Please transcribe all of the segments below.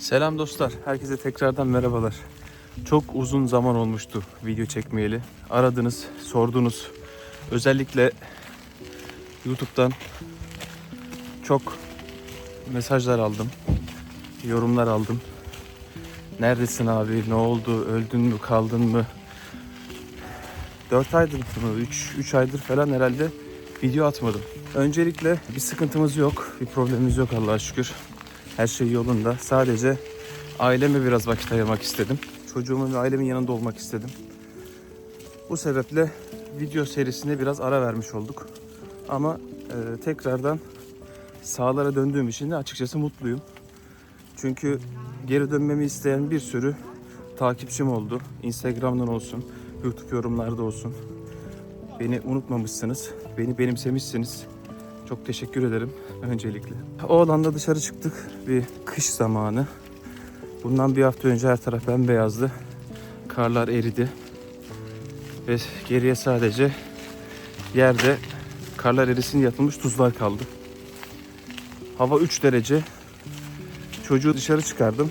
Selam dostlar. Herkese tekrardan merhabalar. Çok uzun zaman olmuştu video çekmeyeli. Aradınız, sordunuz. Özellikle YouTube'dan çok mesajlar aldım. Yorumlar aldım. Neredesin abi? Ne oldu? Öldün mü? Kaldın mı? 4 aydır mı? 3, 3 aydır falan herhalde video atmadım. Öncelikle bir sıkıntımız yok. Bir problemimiz yok Allah'a şükür. Her şey yolunda. Sadece aileme biraz vakit ayırmak istedim. Çocuğumun ve ailemin yanında olmak istedim. Bu sebeple video serisine biraz ara vermiş olduk. Ama e, tekrardan sahalara döndüğüm için de açıkçası mutluyum. Çünkü geri dönmemi isteyen bir sürü takipçim oldu. Instagram'dan olsun, YouTube yorumlarda olsun. Beni unutmamışsınız, beni benimsemişsiniz. Çok teşekkür ederim öncelikle. Oğlan'da dışarı çıktık bir kış zamanı. Bundan bir hafta önce her taraf bembeyazdı. Karlar eridi. Ve geriye sadece yerde karlar erisin yatılmış tuzlar kaldı. Hava 3 derece. Çocuğu dışarı çıkardım.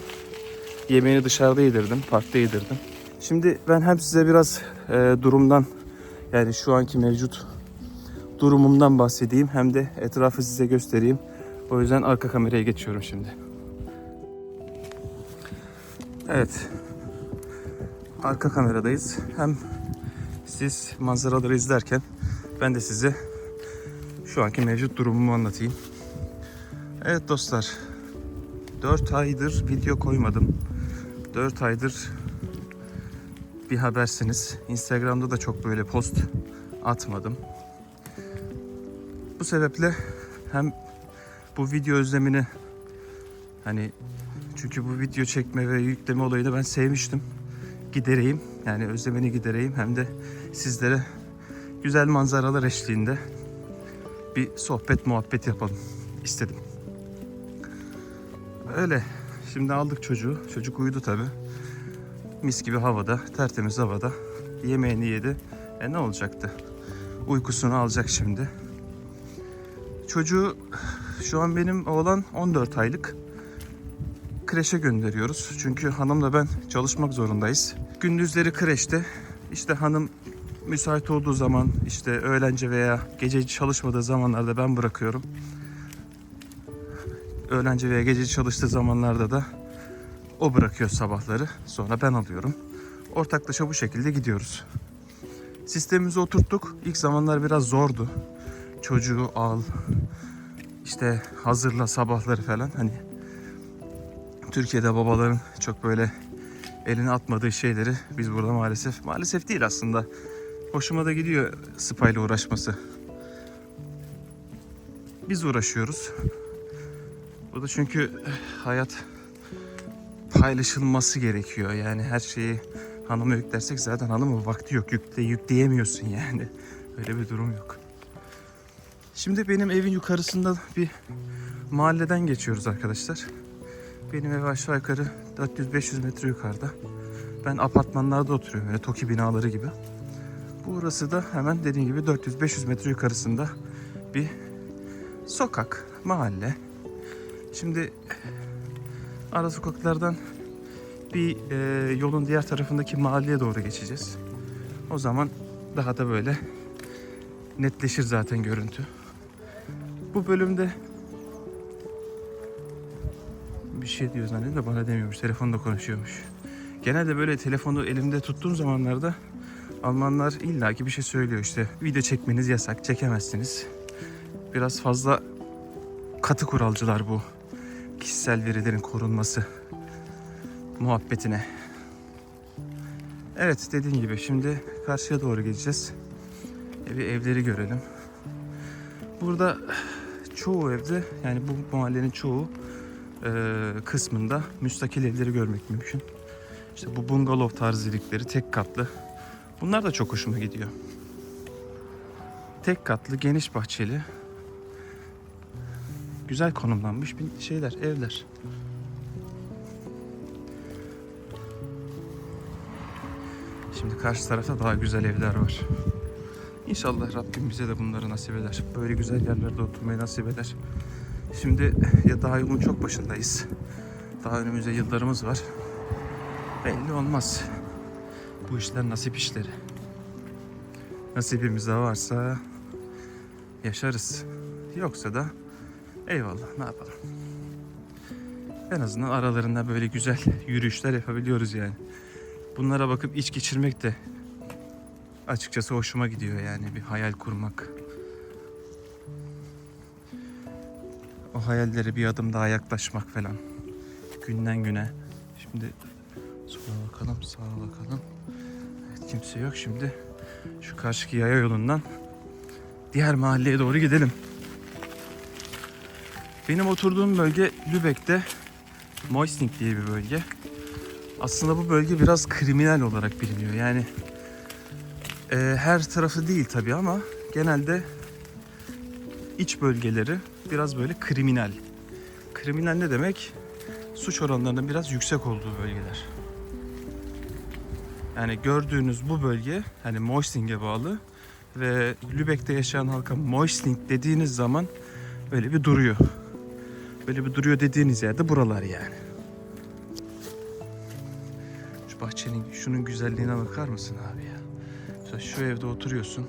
Yemeğini dışarıda yedirdim, parkta yedirdim. Şimdi ben hem size biraz e, durumdan yani şu anki mevcut durumumdan bahsedeyim hem de etrafı size göstereyim. O yüzden arka kameraya geçiyorum şimdi. Evet. Arka kameradayız. Hem siz manzaraları izlerken ben de size şu anki mevcut durumumu anlatayım. Evet dostlar. 4 aydır video koymadım. 4 aydır bir habersiniz. Instagram'da da çok böyle post atmadım. Bu sebeple hem bu video özlemini hani çünkü bu video çekme ve yükleme olayını ben sevmiştim. Gidereyim yani özlemini gidereyim hem de sizlere güzel manzaralar eşliğinde bir sohbet muhabbet yapalım istedim. Öyle. Şimdi aldık çocuğu. Çocuk uyudu tabi. Mis gibi havada, tertemiz havada. Yemeğini yedi. E ne olacaktı? Uykusunu alacak şimdi. Çocuğu şu an benim oğlan 14 aylık. Kreşe gönderiyoruz. Çünkü hanımla ben çalışmak zorundayız. Gündüzleri kreşte. İşte hanım müsait olduğu zaman işte öğlence veya gece çalışmadığı zamanlarda ben bırakıyorum. Öğlence veya gece çalıştığı zamanlarda da o bırakıyor sabahları. Sonra ben alıyorum. Ortaklaşa bu şekilde gidiyoruz. Sistemimizi oturttuk. İlk zamanlar biraz zordu. Çocuğu al, işte hazırla sabahları falan. Hani Türkiye'de babaların çok böyle eline atmadığı şeyleri biz burada maalesef, maalesef değil aslında. Hoşuma da gidiyor spayla uğraşması. Biz uğraşıyoruz. Bu da çünkü hayat paylaşılması gerekiyor. Yani her şeyi hanıma yüklersek zaten hanımın vakti yok. Yükle, yükleyemiyorsun yani. Öyle bir durum yok. Şimdi benim evin yukarısında bir mahalleden geçiyoruz arkadaşlar. Benim ev aşağı yukarı 400-500 metre yukarıda. Ben apartmanlarda oturuyorum böyle TOKİ binaları gibi. Burası da hemen dediğim gibi 400-500 metre yukarısında bir sokak, mahalle. Şimdi ara sokaklardan bir e, yolun diğer tarafındaki mahalleye doğru geçeceğiz. O zaman daha da böyle netleşir zaten görüntü. Bu bölümde bir şey diyor zannediyorum da bana demiyormuş. Telefonda konuşuyormuş. Genelde böyle telefonu elimde tuttuğum zamanlarda Almanlar illaki bir şey söylüyor işte. Video çekmeniz yasak, çekemezsiniz. Biraz fazla katı kuralcılar bu. Kişisel verilerin korunması muhabbetine. Evet dediğim gibi şimdi karşıya doğru gideceğiz. E, Bir evleri görelim. Burada çoğu evde yani bu mahallenin çoğu e, kısmında müstakil evleri görmek mümkün. İşte bu bungalov tarzı dedikleri tek katlı. Bunlar da çok hoşuma gidiyor. Tek katlı, geniş bahçeli. Güzel konumlanmış bir şeyler, evler. Şimdi karşı tarafta daha güzel evler var. İnşallah Rabbim bize de bunları nasip eder. Böyle güzel yerlerde oturmayı nasip eder. Şimdi ya daha yolun çok başındayız. Daha önümüzde yıllarımız var. Belli olmaz. Bu işler nasip işleri. Nasibimizde varsa yaşarız. Yoksa da eyvallah ne yapalım. En azından aralarında böyle güzel yürüyüşler yapabiliyoruz yani. Bunlara bakıp iç geçirmek de açıkçası hoşuma gidiyor yani bir hayal kurmak. O hayallere bir adım daha yaklaşmak falan. Günden güne. Şimdi sola bakalım, sağa bakalım. Evet kimse yok şimdi. Şu karşıki yaya yolundan diğer mahalleye doğru gidelim. Benim oturduğum bölge Lübeck'te Moisting diye bir bölge. Aslında bu bölge biraz kriminal olarak biliniyor. Yani e, her tarafı değil tabii ama genelde iç bölgeleri biraz böyle kriminal. Kriminal ne demek? Suç oranlarının biraz yüksek olduğu bölgeler. Yani gördüğünüz bu bölge hani Moisting'e bağlı ve Lübeck'te yaşayan halka Moisting dediğiniz zaman böyle bir duruyor. Böyle bir duruyor dediğiniz yerde buralar yani. Şu bahçenin şunun güzelliğine bakar mısın abi? Mesela şu evde oturuyorsun.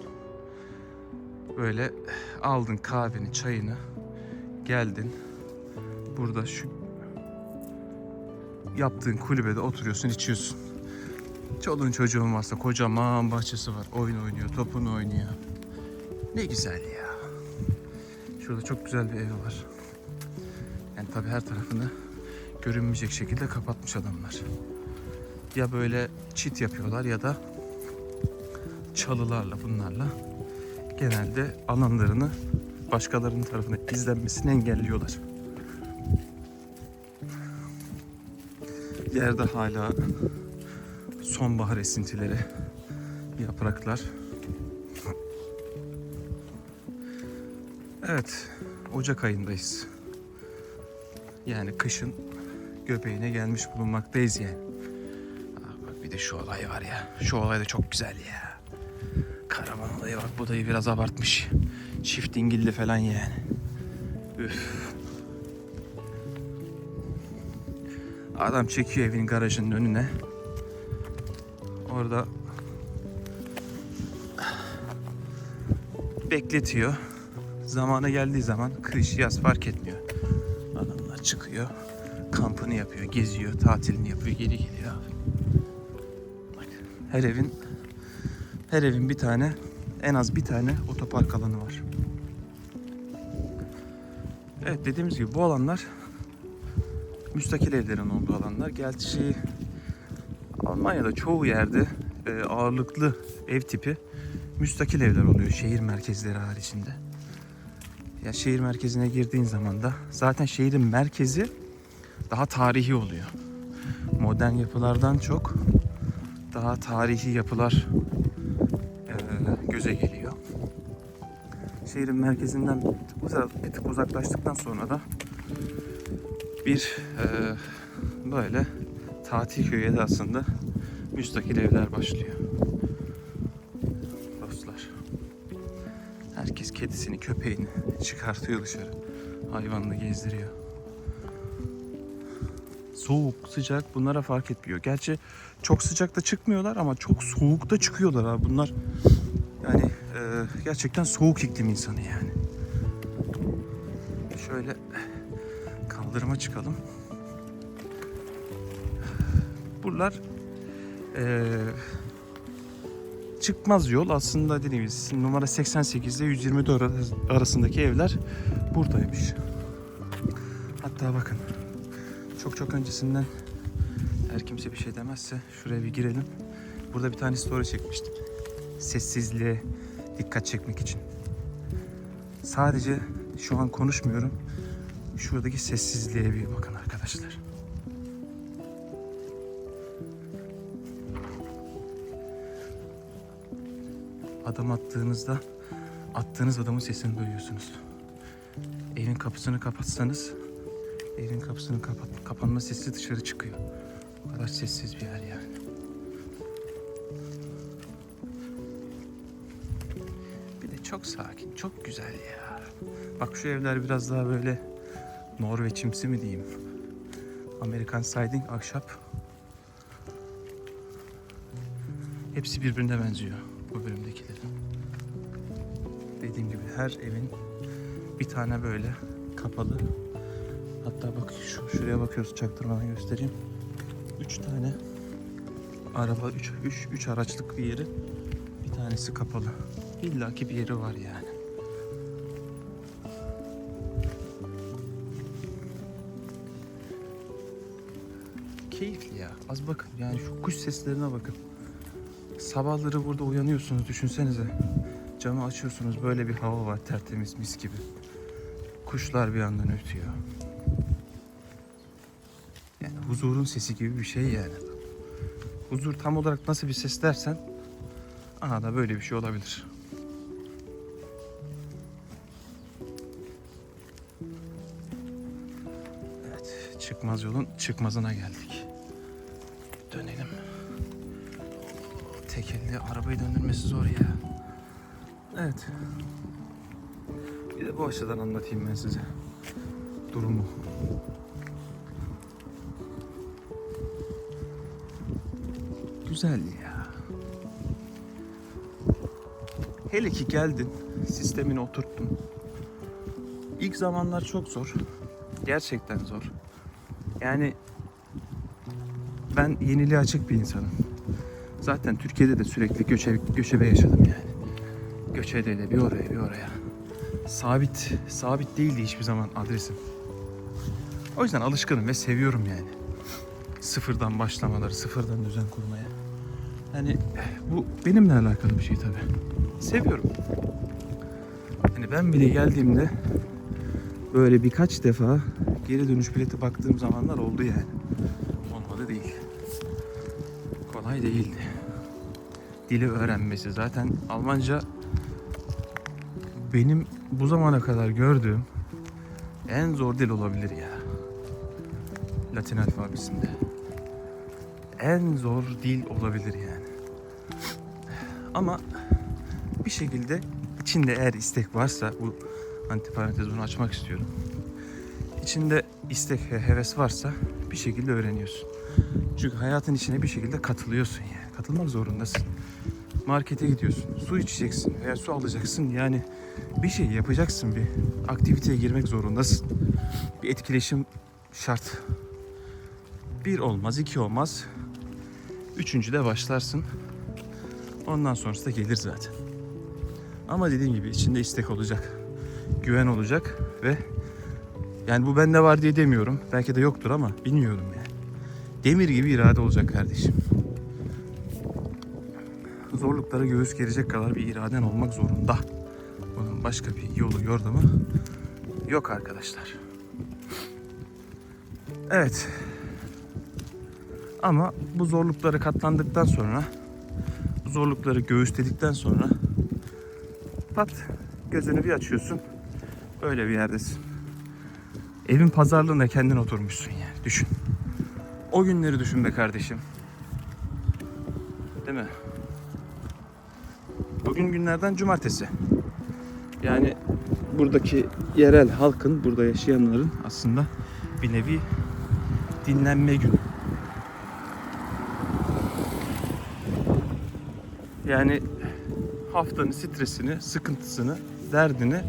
Böyle aldın kahveni, çayını. Geldin. Burada şu yaptığın kulübede oturuyorsun, içiyorsun. Çoluğun çocuğun varsa kocaman bahçesi var. Oyun oynuyor, topunu oynuyor. Ne güzel ya. Şurada çok güzel bir ev var. Yani tabii her tarafını görünmeyecek şekilde kapatmış adamlar. Ya böyle çit yapıyorlar ya da çalılarla bunlarla genelde alanlarını başkalarının tarafına izlenmesini engelliyorlar. Yerde hala sonbahar esintileri, yapraklar. Evet, Ocak ayındayız. Yani kışın göbeğine gelmiş bulunmaktayız yani. Bak bir de şu olay var ya. Şu olay da çok güzel ya. Karavan olayı bak bu dayı biraz abartmış. Çift dingilli falan yani. Üf. Adam çekiyor evin garajının önüne. Orada bekletiyor. Zamanı geldiği zaman kış yaz fark etmiyor. Adamlar çıkıyor. Kampını yapıyor, geziyor, tatilini yapıyor, geri geliyor. Bak, her evin her evin bir tane en az bir tane otopark alanı var. Evet dediğimiz gibi bu alanlar müstakil evlerin olduğu alanlar. Gerçi Almanya'da çoğu yerde e, ağırlıklı ev tipi müstakil evler oluyor şehir merkezleri haricinde. Ya şehir merkezine girdiğin zaman da zaten şehrin merkezi daha tarihi oluyor. Modern yapılardan çok daha tarihi yapılar göze geliyor. Şehrin merkezinden bir tık- bir tık uzaklaştıktan sonra da bir e, böyle tatil köyü edasında müstakil evler başlıyor. Dostlar. Herkes kedisini, köpeğini çıkartıyor dışarı. Hayvanını gezdiriyor. Soğuk, sıcak bunlara fark etmiyor. Gerçi çok sıcakta çıkmıyorlar ama çok soğukta çıkıyorlar abi. Bunlar yani e, gerçekten soğuk iklim insanı yani. Şöyle kaldırıma çıkalım. Buralar e, çıkmaz yol. Aslında dediğimiz numara 88 ile 124 arası- arasındaki evler buradaymış. Hatta bakın çok çok öncesinden eğer kimse bir şey demezse şuraya bir girelim. Burada bir tane story çekmiştim. Sessizliğe dikkat çekmek için. Sadece şu an konuşmuyorum. Şuradaki sessizliğe bir bakın arkadaşlar. Adım attığınızda attığınız adamın sesini duyuyorsunuz. Evin kapısını kapatsanız evin kapısının kapat, kapanma sesi dışarı çıkıyor. O kadar sessiz bir yer yani. Çok sakin, çok güzel ya. Bak şu evler biraz daha böyle Norveçimsi mi diyeyim? Amerikan siding ahşap. Hepsi birbirine benziyor bu bölümdekilerin. Dediğim gibi her evin bir tane böyle kapalı. Hatta bak şu, şuraya bakıyoruz çaktırmadan göstereyim. Üç tane araba, üç, üç, üç araçlık bir yeri. Bir tanesi kapalı. İlla ki bir yeri var yani. Keyifli ya. Az bakın yani şu kuş seslerine bakın. Sabahları burada uyanıyorsunuz düşünsenize. Camı açıyorsunuz böyle bir hava var tertemiz mis gibi. Kuşlar bir yandan ötüyor. Yani huzurun sesi gibi bir şey yani. Huzur tam olarak nasıl bir ses dersen aha da böyle bir şey olabilir. Çıkmaz yolun çıkmazına geldik. Dönelim. Tekelli arabayı döndürmesi zor ya. Evet. Bir de bu açıdan anlatayım ben size. Durumu. Güzel ya. Hele ki geldin, sistemini oturttun. İlk zamanlar çok zor. Gerçekten zor. Yani ben yeniliğe açık bir insanım. Zaten Türkiye'de de sürekli göçe, göçebe yaşadım yani. Göçede de bir oraya bir oraya. Sabit, sabit değildi hiçbir zaman adresim. O yüzden alışkınım ve seviyorum yani. Sıfırdan başlamaları, sıfırdan düzen kurmaya. Yani bu benimle alakalı bir şey tabii. Seviyorum. Yani ben bile geldiğimde böyle birkaç defa geri dönüş bileti baktığım zamanlar oldu yani. Olmadı değil. Kolay değildi. Dili öğrenmesi zaten Almanca benim bu zamana kadar gördüğüm en zor dil olabilir ya. Latin alfabesinde. En zor dil olabilir yani. Ama bir şekilde içinde eğer istek varsa bu antiparantez bunu açmak istiyorum. İçinde istek ve heves varsa bir şekilde öğreniyorsun. Çünkü hayatın içine bir şekilde katılıyorsun yani. Katılmak zorundasın. Markete gidiyorsun. Su içeceksin veya su alacaksın. Yani bir şey yapacaksın. Bir aktiviteye girmek zorundasın. Bir etkileşim şart. Bir olmaz, iki olmaz. Üçüncü de başlarsın. Ondan sonrası da gelir zaten. Ama dediğim gibi içinde istek olacak. Güven olacak ve yani bu bende var diye demiyorum. Belki de yoktur ama bilmiyorum yani. Demir gibi irade olacak kardeşim. Zorluklara göğüs gerecek kadar bir iraden olmak zorunda. Bunun başka bir yolu yordamı yok arkadaşlar. Evet. Ama bu zorlukları katlandıktan sonra zorlukları göğüsledikten sonra pat gözünü bir açıyorsun. Böyle bir yerdesin. Evin pazarlığında kendin oturmuşsun yani. Düşün. O günleri düşün be kardeşim. Değil mi? Bugün günlerden cumartesi. Yani buradaki yerel halkın, burada yaşayanların aslında bir nevi dinlenme günü. Yani haftanın stresini, sıkıntısını, derdini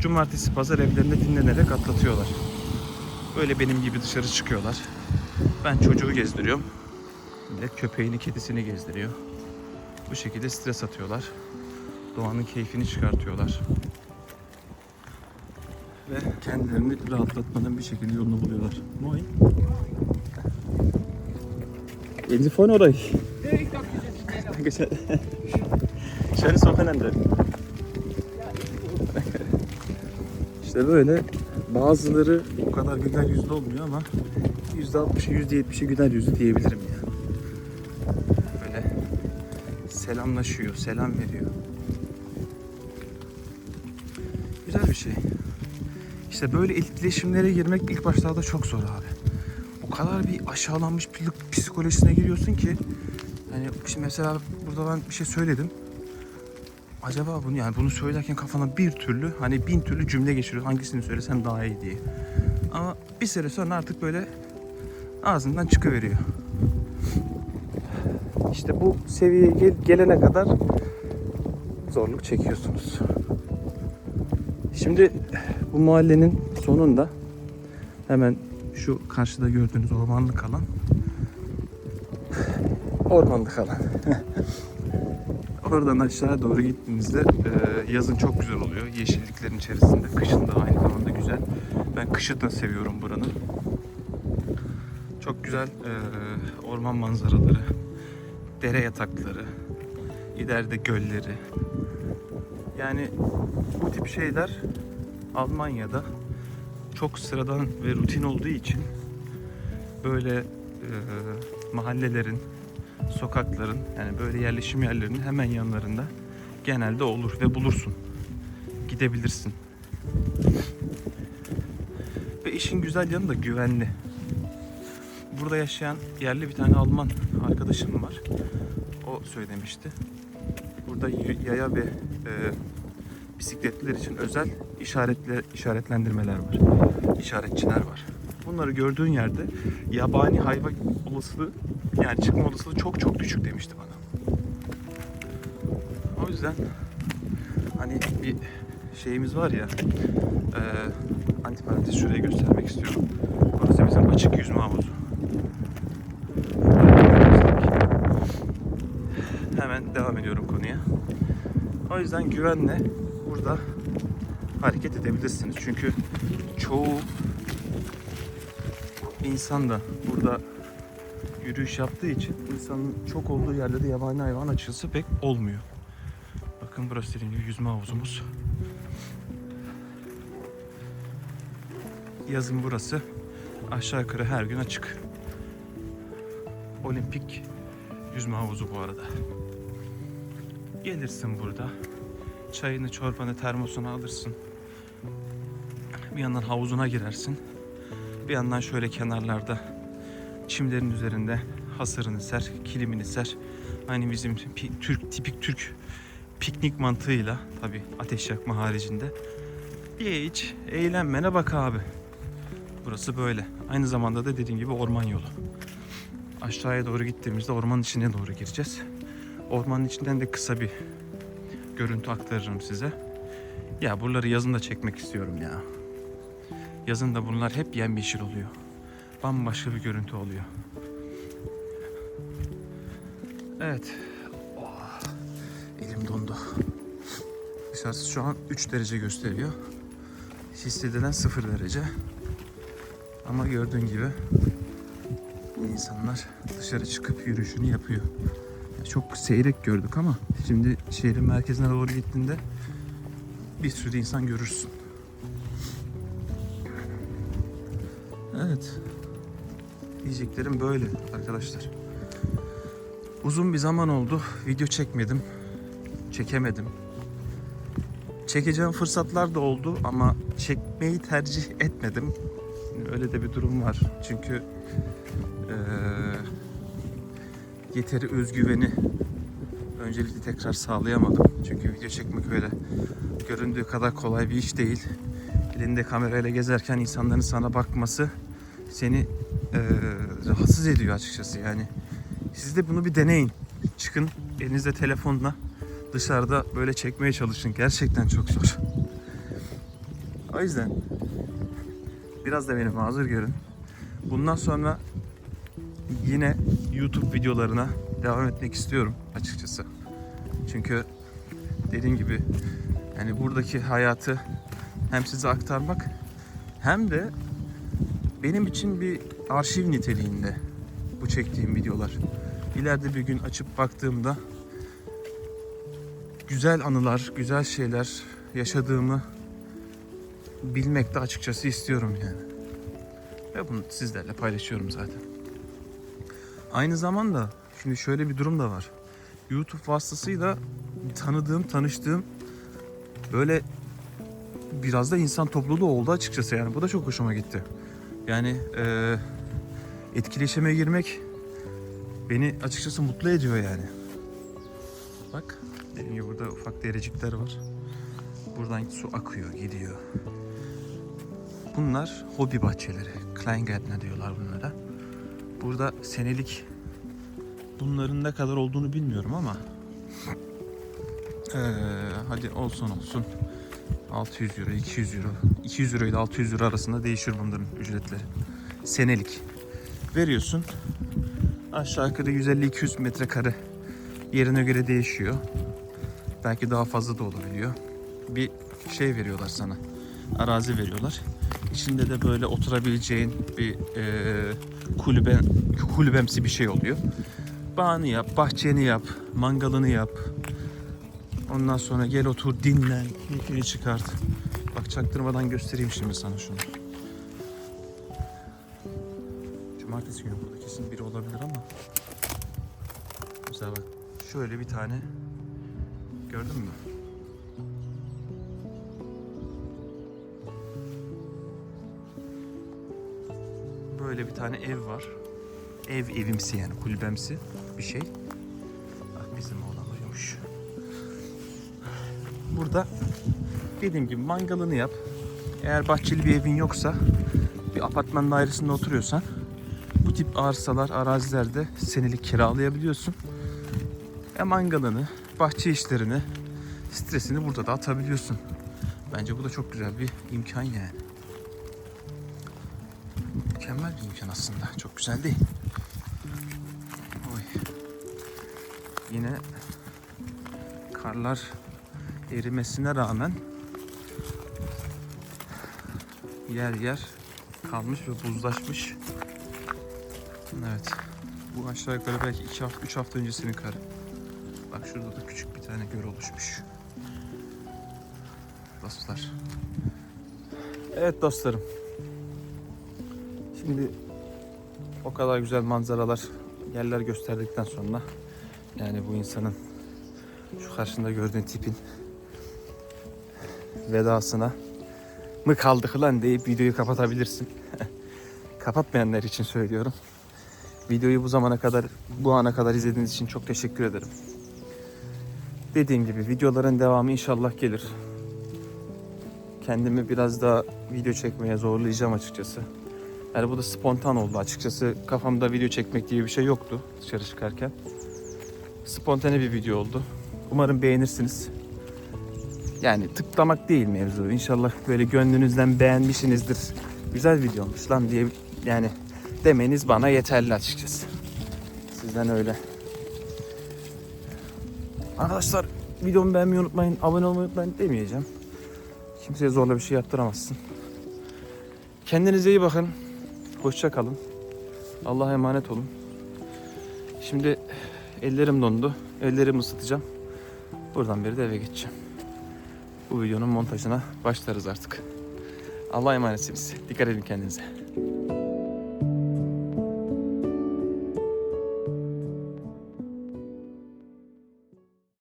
cumartesi pazar evlerinde dinlenerek atlatıyorlar. Böyle benim gibi dışarı çıkıyorlar. Ben çocuğu gezdiriyorum. Millet köpeğini, kedisini gezdiriyor. Bu şekilde stres atıyorlar. Doğanın keyfini çıkartıyorlar. Ve kendilerini rahatlatmanın bir şekilde yolunu buluyorlar. Moin. Gehen Sie vorne oder ich? Dankeschön. Schönes Wochenende. İşte böyle bazıları o kadar güler yüzlü olmuyor ama %60'ı %70'i güler yüzlü diyebilirim ya. Böyle selamlaşıyor, selam veriyor. Güzel bir şey. İşte böyle etkileşimlere girmek ilk başlarda çok zor abi. O kadar bir aşağılanmış bir psikolojisine giriyorsun ki hani şimdi mesela burada ben bir şey söyledim. Acaba bunu yani bunu söylerken kafana bir türlü hani bin türlü cümle geçiriyor. Hangisini söylesem daha iyi diye. Ama bir süre sonra artık böyle ağzından çıkıveriyor. İşte bu seviyeye gel- gelene kadar zorluk çekiyorsunuz. Şimdi bu mahallenin sonunda hemen şu karşıda gördüğünüz ormanlık alan ormanlık alan. Oradan aşağı doğru gittiğinizde e, yazın çok güzel oluyor. Yeşilliklerin içerisinde, kışın da aynı zamanda güzel. Ben kışı da seviyorum buranın. Çok güzel e, orman manzaraları, dere yatakları, ileride gölleri. Yani bu tip şeyler Almanya'da çok sıradan ve rutin olduğu için böyle e, mahallelerin, sokakların yani böyle yerleşim yerlerinin hemen yanlarında genelde olur ve bulursun. Gidebilirsin. Ve işin güzel yanı da güvenli. Burada yaşayan yerli bir tane Alman arkadaşım var. O söylemişti. Burada yaya ve e, bisikletliler için özel işaretle işaretlendirmeler var. İşaretçiler var. Bunları gördüğün yerde yabani hayvan olasılığı yani çıkma olasılığı çok çok düşük demişti bana. O yüzden hani bir şeyimiz var ya e, antiparantez şuraya göstermek istiyorum. Burası bizim açık yüzme havuzu. Hemen devam ediyorum konuya. O yüzden güvenle burada hareket edebilirsiniz. Çünkü çoğu insan da burada yürüyüş yaptığı için insanın çok olduğu yerde de yabani hayvan açısı pek olmuyor. Bakın burası dediğim gibi yüzme havuzumuz. Yazın burası aşağı yukarı her gün açık. Olimpik yüzme havuzu bu arada. Gelirsin burada. Çayını, çorbanı, termosunu alırsın. Bir yandan havuzuna girersin. Bir yandan şöyle kenarlarda çimlerin üzerinde hasırını ser, kilimini ser. Hani bizim Türk tipik Türk piknik mantığıyla tabi ateş yakma haricinde. Bir iç, eğlenmene bak abi. Burası böyle. Aynı zamanda da dediğim gibi orman yolu. Aşağıya doğru gittiğimizde ormanın içine doğru gireceğiz. Ormanın içinden de kısa bir görüntü aktarırım size. Ya buraları yazın da çekmek istiyorum ya. Yazın da bunlar hep yemyeşil oluyor. Bambaşka bir görüntü oluyor. Evet. Oh, elim dondu. Dışarısı şu an 3 derece gösteriyor. Hissedilen 0 derece. Ama gördüğün gibi insanlar dışarı çıkıp yürüyüşünü yapıyor. Çok seyrek gördük ama şimdi şehrin merkezine doğru gittiğinde bir sürü insan görürsün. Evet. Diyeceklerim böyle arkadaşlar. Uzun bir zaman oldu. Video çekmedim. Çekemedim. Çekeceğim fırsatlar da oldu ama çekmeyi tercih etmedim. Öyle de bir durum var. Çünkü eee, yeteri özgüveni öncelikle tekrar sağlayamadım. Çünkü video çekmek öyle göründüğü kadar kolay bir iş değil. Elinde kamerayla gezerken insanların sana bakması seni eee, rahatsız ediyor açıkçası yani. Siz de bunu bir deneyin. Çıkın elinizde telefonla dışarıda böyle çekmeye çalışın. Gerçekten çok zor. O yüzden biraz da beni mazur görün. Bundan sonra yine YouTube videolarına devam etmek istiyorum açıkçası. Çünkü dediğim gibi yani buradaki hayatı hem size aktarmak hem de benim için bir arşiv niteliğinde bu çektiğim videolar. İleride bir gün açıp baktığımda güzel anılar, güzel şeyler yaşadığımı bilmek de açıkçası istiyorum yani. Ve bunu sizlerle paylaşıyorum zaten. Aynı zamanda şimdi şöyle bir durum da var. YouTube vasıtasıyla tanıdığım, tanıştığım böyle biraz da insan topluluğu oldu açıkçası yani. Bu da çok hoşuma gitti. Yani eee etkileşime girmek beni açıkçası mutlu ediyor yani. Bak dediğim gibi burada ufak derecikler var. Buradan su akıyor, gidiyor. Bunlar hobi bahçeleri. Kleingärtner diyorlar bunlara. Burada senelik bunların ne kadar olduğunu bilmiyorum ama eee, hadi olsun olsun 600 euro, 200 euro, 200 euro ile 600 euro arasında değişir bunların ücretleri. Senelik. Veriyorsun. Aşağı yukarı 150-200 metrekare yerine göre değişiyor. Belki daha fazla da olabiliyor. Bir şey veriyorlar sana. Arazi veriyorlar. İçinde de böyle oturabileceğin bir eee kulübe, kulübemsi bir şey oluyor. Bağını yap, bahçeni yap, mangalını yap. Ondan sonra gel otur, dinlen, keyfini çıkart. Bak çaktırmadan göstereyim şimdi sana şunu. Cumartesi günü burada kesin biri olabilir ama. Mesela bak şöyle bir tane gördün mü? Böyle bir tane ev var. Ev evimsi yani kulübemsi bir şey. Bak bizim oğlan uyumuş. Burada dediğim gibi mangalını yap. Eğer bahçeli bir evin yoksa bir apartman dairesinde oturuyorsan bu tip arsalar, arazilerde senelik kiralayabiliyorsun. E mangalını, bahçe işlerini, stresini burada da atabiliyorsun. Bence bu da çok güzel bir imkan yani. Mükemmel bir imkan aslında. Çok güzel değil. Oy. Yine karlar erimesine rağmen yer yer kalmış ve buzlaşmış. Evet. Bu aşağı yukarı belki 2 hafta 3 hafta öncesinin karı. Bak şurada da küçük bir tane göl oluşmuş. Dostlar. Evet dostlarım. Şimdi o kadar güzel manzaralar, yerler gösterdikten sonra yani bu insanın şu karşında gördüğün tipin vedasına mı kaldık lan deyip videoyu kapatabilirsin. Kapatmayanlar için söylüyorum. Videoyu bu zamana kadar, bu ana kadar izlediğiniz için çok teşekkür ederim. Dediğim gibi videoların devamı inşallah gelir. Kendimi biraz daha video çekmeye zorlayacağım açıkçası. Yani bu da spontan oldu açıkçası. Kafamda video çekmek diye bir şey yoktu dışarı çıkarken. Spontane bir video oldu. Umarım beğenirsiniz. Yani tıklamak değil mevzu. İnşallah böyle gönlünüzden beğenmişsinizdir. Güzel video olmuş lan diye yani demeniz bana yeterli açıkçası. Sizden öyle. Arkadaşlar videomu beğenmeyi unutmayın, abone olmayı unutmayın demeyeceğim. Kimseye zorla bir şey yaptıramazsın. Kendinize iyi bakın. Hoşça kalın. Allah'a emanet olun. Şimdi ellerim dondu. Ellerimi ısıtacağım. Buradan beri de eve geçeceğim. Bu videonun montajına başlarız artık. Allah'a emanetsiniz. Dikkat edin kendinize.